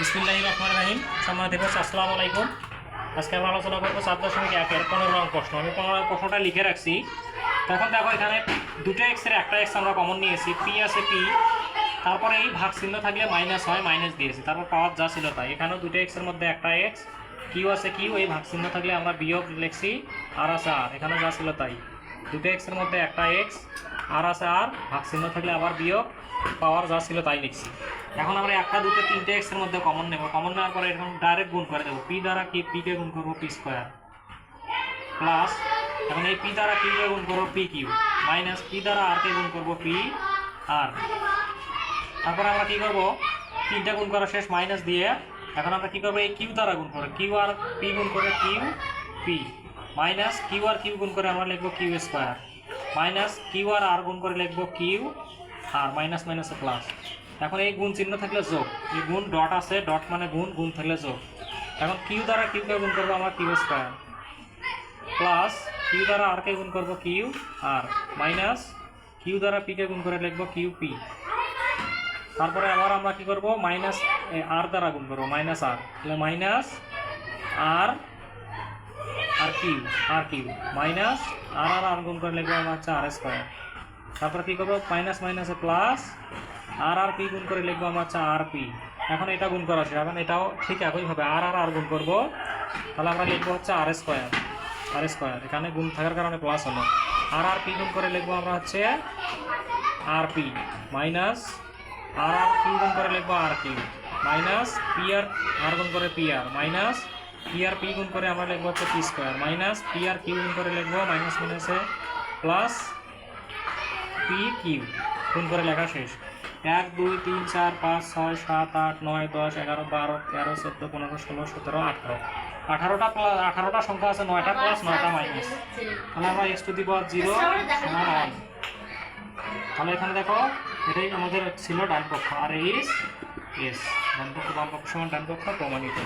বিসমিল্লাহ রহমান রাহিম। সম্মানিত ভিউয়ার্স, আসসালামু আলাইকুম। আজকে আমরা আলোচনা করব চার দশমিক একের পনেরো রং প্রশ্ন। আমি পনেরো প্রশ্নটা লিখে রাখছি। তো এখন দেখো এখানে দুটো এক্সের একটা এক্স আমরা কমন নিয়েছি। পি আছে পি তারপরে এই ভাগ চিহ্ন থাকলে মাইনাস হয় মাইনাস দিয়েছি। তারপর পাওয়ার যা ছিল তাই। এখানেও দুটো এক্সের মধ্যে একটা এক্স কিউ আছে কিউ এই ভাগ চিহ্ন থাকলে আমরা বিয়োগ লিখছি আর আছে আর এখানে যা ছিল তাই। দুটো এক্সের মধ্যে একটা এক্স আর আছে আর, ভাগ চিহ্ন থাকলে আবার বিয়োগ, পাওয়ার যা ছিল তাই লিখছি। এখন আমরা একটা, দুটো, তিনটে এক্সের মধ্যে কমন নেব। কমন নেওয়ার পরে এখন ডাইরেক্ট গুণ করে দেবো। পি দ্বারা কি পি কে গুণ করব? পি স্কোয়ার প্লাস এখন এই পি দ্বারা কিউ কে গুণ করব? পি কিউ মাইনাস পি দ্বারা আর কে গুণ করব? পি আর তারপরে আমরা কি করব? তিনটা গুণ করা শেষ মাইনাস দিয়ে এখন আমরা কি করব? এই কিউ দ্বারা গুণ করব। কিউ আর পি গুণ করে Q P minus Q R Q গুণ করে আমরা লিখব Q square minus Q R R গুণ করে লিখব কিউ আর মাইনাস মাইনাসে প্লাস এখন এই গুণ চিহ্ন থাকলে যোগ। এই গুণ ডট আছে ডট মানে গুণ গুণ থাকলে যোগ। এখন কিউ দ্বারা কিউকে গুণ করব আমরা কিউ স্কোয়ার প্লাস কিউ দ্বারা আর কে গুণ করব কিউ আর। মাইনাস কিউ দ্বারা পি কে গুণ করে লিখব কিউ পি তারপরে আবার আমরা কি করব? মাইনাস আর দ্বারা গুণ করব, মাইনাস আর তাহলে minus R R Q R Q minus, R R R গুণ করে লিখব আমরা হচ্ছে আর স্কোয়ার। তারপরে কি করব? মাইনাস, মাইনাসে প্লাস, আর আর, পি গুণ করে লিখব আমরা হচ্ছে আর, পি। এখন এটা গুণ করা শেষ এখন এটাও ঠিক একইভাবে আর আর আর গুণ করব। তাহলে আমরা লিখব হচ্ছে আর স্কোয়ার। আর স্কোয়ার। এখানে গুণ থাকার কারণে প্লাস হলো। আর আর, পি গুণ করে লিখব আমরা হচ্ছে R, P. Minus, R R Q গুণ করে লিখব R Q minus, P R R গুণ করে P R. Minus P R P গুণ করে আমরা লিখব হচ্ছে P square minus P R Q গুণ করে লিখব মাইনাস মাইনাসে প্লাস পি কিউ গুণ করে লেখা শেষ। এক, দুই, তিন, চার, পাঁচ, ছয়, সাত, আট, নয়, দশ, এগারো, বারো, তেরো, চোদ্দ, পনেরো, ষোলো, সতেরো, আঠারো। আঠারোটা প্লাস আঠারোটা সংখ্যা আছে, নয়টা প্লাস নয়টা মাইনাস তাহলে আমরা এক্স টু দি জিরো সমান তাহলে এখানে দেখো, এটাই আমাদের ছিল ডান পক্ষ আর ইস এস ডান পক্ষ বাম পক্ষ সমান ডান পক্ষ প্রমাণিত।